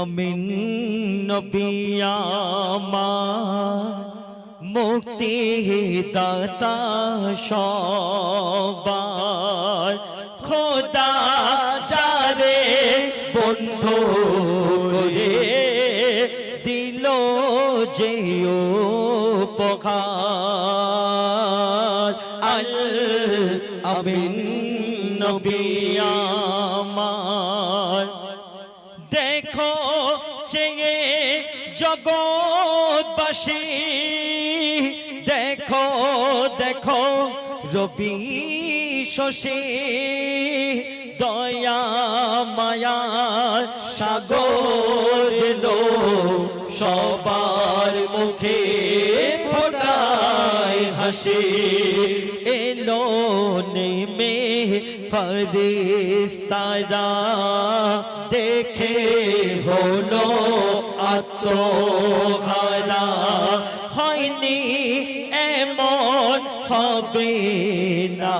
আমিন নবিয়ামা মুক্তি দাতা সবার। খোদা যারে বন্ধু করে দিল যে উপকার আল আমিন নবিয়ামার জগৎবাসী দেখো দেখো রবি শশী দয়া মায়া সাগর এলো সবার মুখে ফোটায় হাসি। এলো নেমে ফরিস্তারা দেখে হলো আত্মহারা। হয়নি এমন হবে না।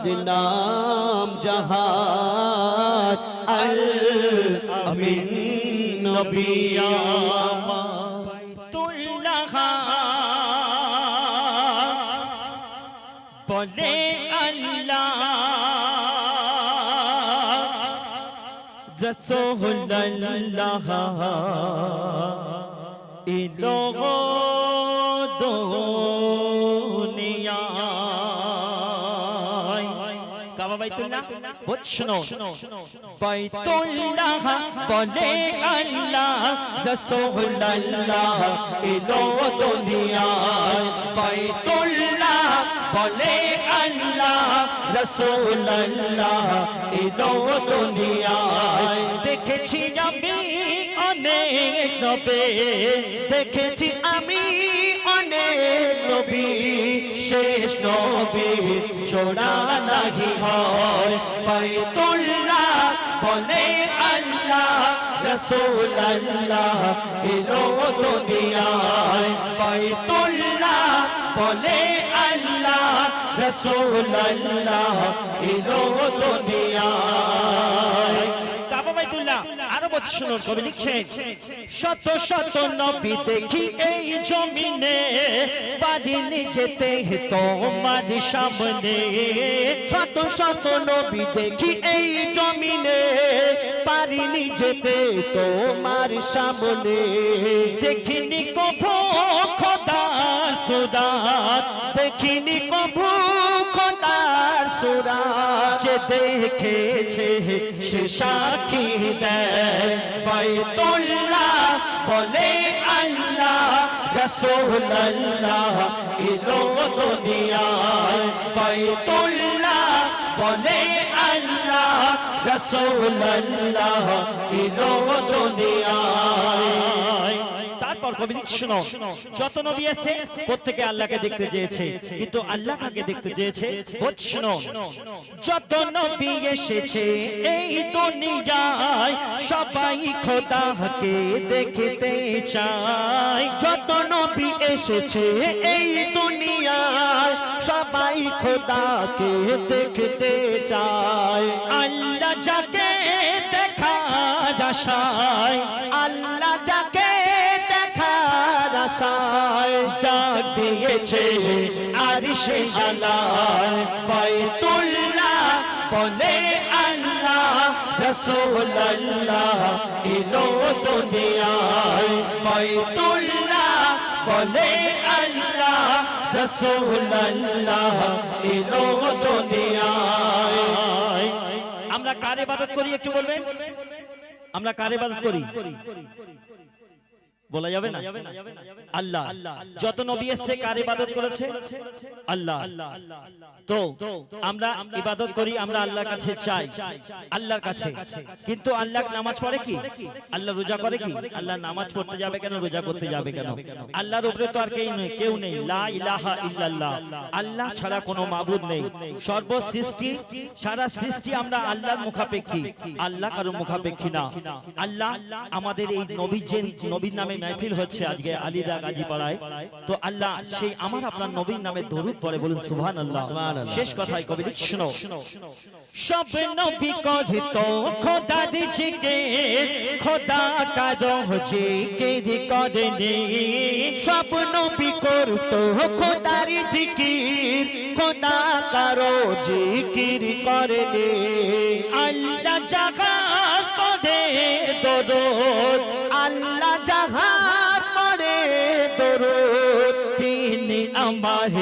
মোহাম্মদ নাম জাহাদ আল আমিন নবিয়ামা বলে আল্লাহ রসোল্লাহ ইলো দুনিয়ায় বাইতুল্লাহ বোঝ শোনো বাইতুল্লাহ বলে আল্লাহ রসোল্লাহ ইলো দুনিয়ায় বাইতুল্লাহ বলে আল্লাহ রসোল্লাহ ইলো দুনিয়ায়। দেখেছি আমি অনেক নবে, দেখেছি আমি অনেক নবী। শেষ নবী জোড়া নাহি হয়। বাইতুল্লাহ বলে আল্লাহ রসুল আল্লাহ এলো দুনিয়ায়। বাইতুল্লাহ বলে আল্লাহ রসুল আল্লাহ এলো দুনিয়ায়। কাবা বাইতুল্লাহ আরও বছর শুনুন কবি লিখছেন। শত শত নবী দেখি এই জমিনে পারিনি যেতে তোমার সামনে। শত শত নবী দেখি এই জমিনে পারিনি যেতে তোমার সামনে। দেখিনি কভো খোদা সুদাত দেখিনি কভো যে দেখেছে সে সাক্ষী দেয়, বাইতুল্লাহ বলে আল্লাহ রসুল্লাহ ইলো দুনিয়ায়। বাইতুল্লাহ বলে আল্লাহ রসুল্লাহ ইলো দুনিয়ায়। তারপর কবি শোনো, যত নবী এসেছে, প্রত্যেকে আল্লাহকে দেখতে চেয়েছে, কিন্তু আল্লাহ কাকে দেখতে চেয়েছে? বোঝ শোনো, যত নবী এসেছে, এই দুনিয়ায় সবাই খোদাকে দেখতে চায়। যত নবী এসেছে, এই দুনিয়ায় সবাই খোদাকে দেখতে চায়। আল্লাহ যাকে দেখা আশায় আল্লাহ দিয়েছে আর সে আলায় বাইতুল্লাহ বলে আল্লাহ রসুল্লাহ ইলো দুনিয়ায়। বাইতুল্লাহ বলে আল্লাহ দুনিয়ায়। আমরা কারে ইবাদত করি একটু বলবেন? আমরা কারে ইবাদত করি? বলা যাবে না? আল্লাহ। যত নবী এসেছে কার ইবাদত করেছে? আল্লাহ। তো আমরা ইবাদত করি আমরা আল্লাহর কাছে চাই। আল্লাহর কাছে। কিন্তু আল্লাহ নামাজ পড়ে কি? আল্লাহ রোজা করে কি? আল্লাহ নামাজ পড়তে যাবে কেন? রোজা করতে যাবে কেন? আল্লাহর উপরে তো আর কেউ নেই কেউ নেই। লা ইলাহা ইল্লাল্লাহ। আল্লাহ। ছাড়া কোনো মাবুদ নেই। সর্ব সৃষ্টি সারা সৃষ্টি আমরা আল্লাহর মুখাপেক্ষী। আল্লাহ কারও মুখাপেক্ষী না। আল্লাহ আমাদের এই নবীর যে নবীর নামে মাহফিল হচ্ছে আজকে আলিদা গাজী পাড়ায়। তো আল্লাহ সেই আমার আপনার নবীর নামে দরুদ পড়ে বলুন সুবহানাল্লাহ। শেষ কথায় কবি শোনো। সব নবী কহিত খোদা দিছিকে খোদা কারও জিকির করেনি। সব নবী করত খোদার জিকির খোদা কারও জিকির করেনি। আল্লাহ জাগার পড়ে দরদ আল্লাহ তিনি আমার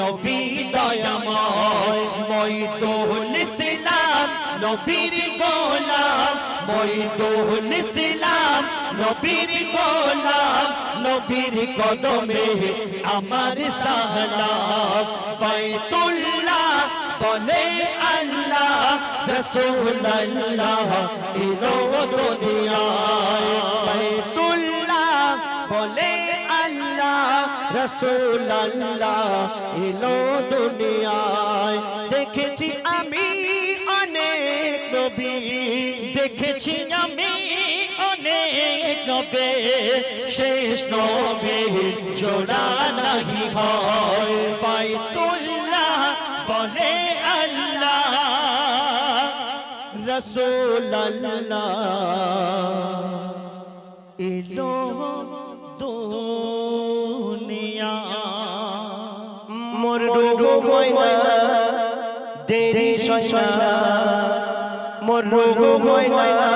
নবী দয়াময় মইদুল ইসলাম, নবীর গোলাম মইদুল ইসলাম, নবীর গোলাম, নবীর কদমে আমার বাইতুল্লাহ বলে আল্লাহ রসুল্লাহ ইলো দুনিয়ায় রসুল্লাহ ইলো দুনিয়ায়। দেখেছি আমি অনেক নবী। দেখেছি আমি অনেক নবে। শেষ নবে জোড়া নাহি হয়। বাইতুল্লাহ বলে আল্লাহ। রসুল্লাহ এলো ময়না দেরি সয়না মোর রুহু ময়না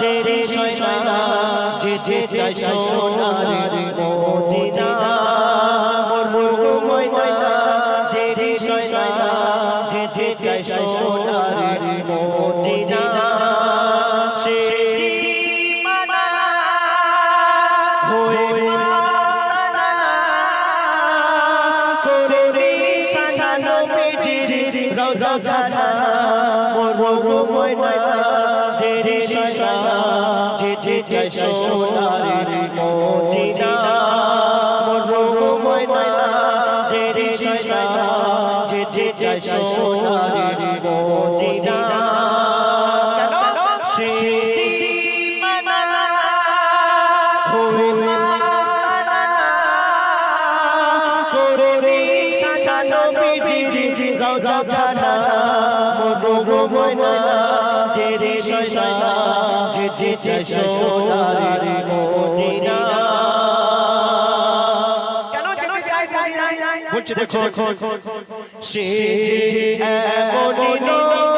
দেরি সয়না যেতে চাই সোনার মদিনা। রওজা খানা মোর ময়না দেরি সাজা যেতে চাই সোনার মদিনা। মোর ময়না দেরি সাজা যেতে চাই সোনার মদিনা কেন স্মৃতি মানা হয়ে ময়না তেরে সজা যেতে চাই সোনার মদিনা। কেন যেতে চাই বলছে দেখো সে এমনই নবী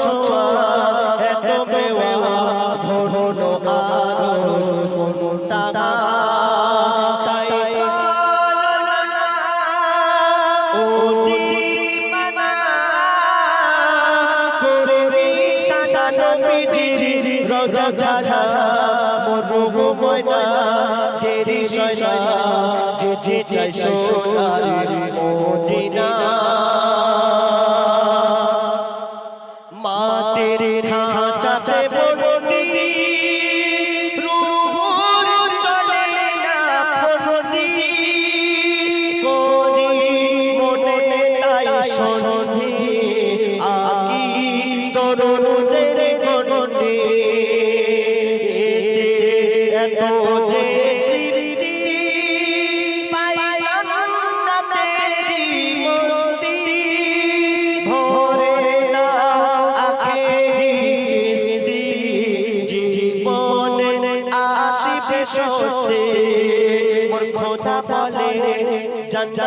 ছোঁয়া এত বেওয়া ধরো আরও তারা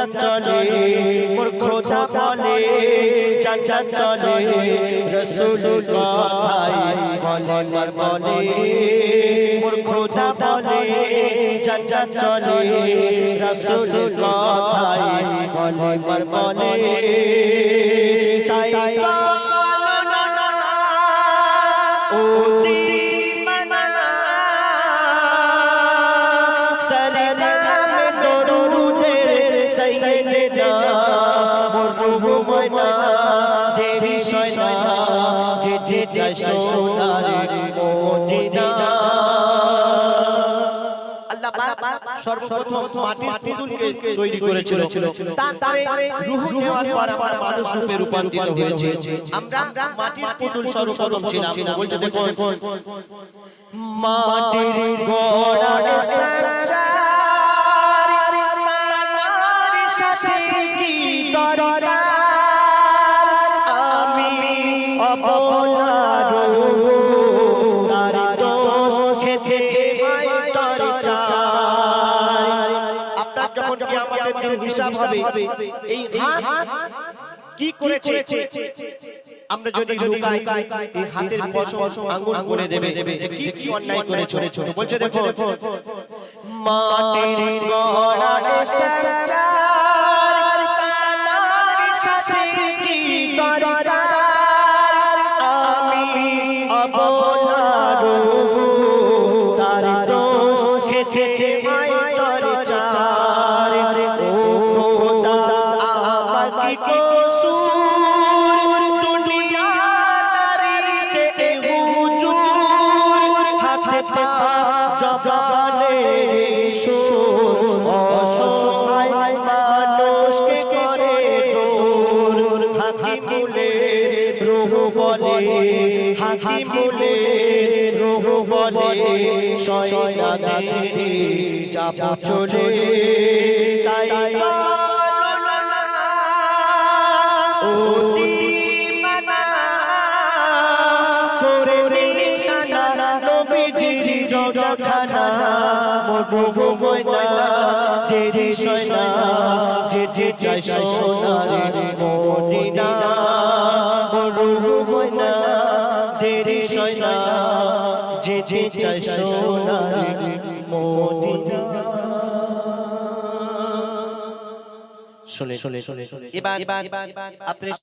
জান্নাত চলে মোর খোদা বলে জান্নাত চলে রসুল কথাই বলে বলে। মোর খোদা বলে জান্নাত চলে রাসূল কথায় কলিমার বলে। তাই চলো না, ও সাইয়্যিদনা মুরহু ময়না দেরি সয়না যেতে চাই সোনারে মদিনা। সর্বপ্রথম মাটির পুতুলকে তৈরি করেছিল। তারপরে রূহ দেওয়ার পর আমার মানুষ রূপে রূপান্তরিত হয়েছে। আমরা মাটির পুতুল সর্বপ্রথম ছিলাম। বলছে দেখো মাটির গড়া স্ট্রাকচার এই হাত কি করেছে? আমরা যদি লুকাই এই হাতের পশম আঙ্গুল করে দেবে কি কি অন্যায় করেছ। বলছে দেখো মাটির গড়া বলে হাকিমুলে রূহ বলে সয়না দেরি যাব চলে। তাই চলো না ও দিমানা করে নিশানা নবীজির রওজাখানা মধু ময়না তেরি সয়না যেতে চাই সোনারে মদিনা চাই সোনারে মদিনা শুনে শুনে শুনে এবার এবার আপনি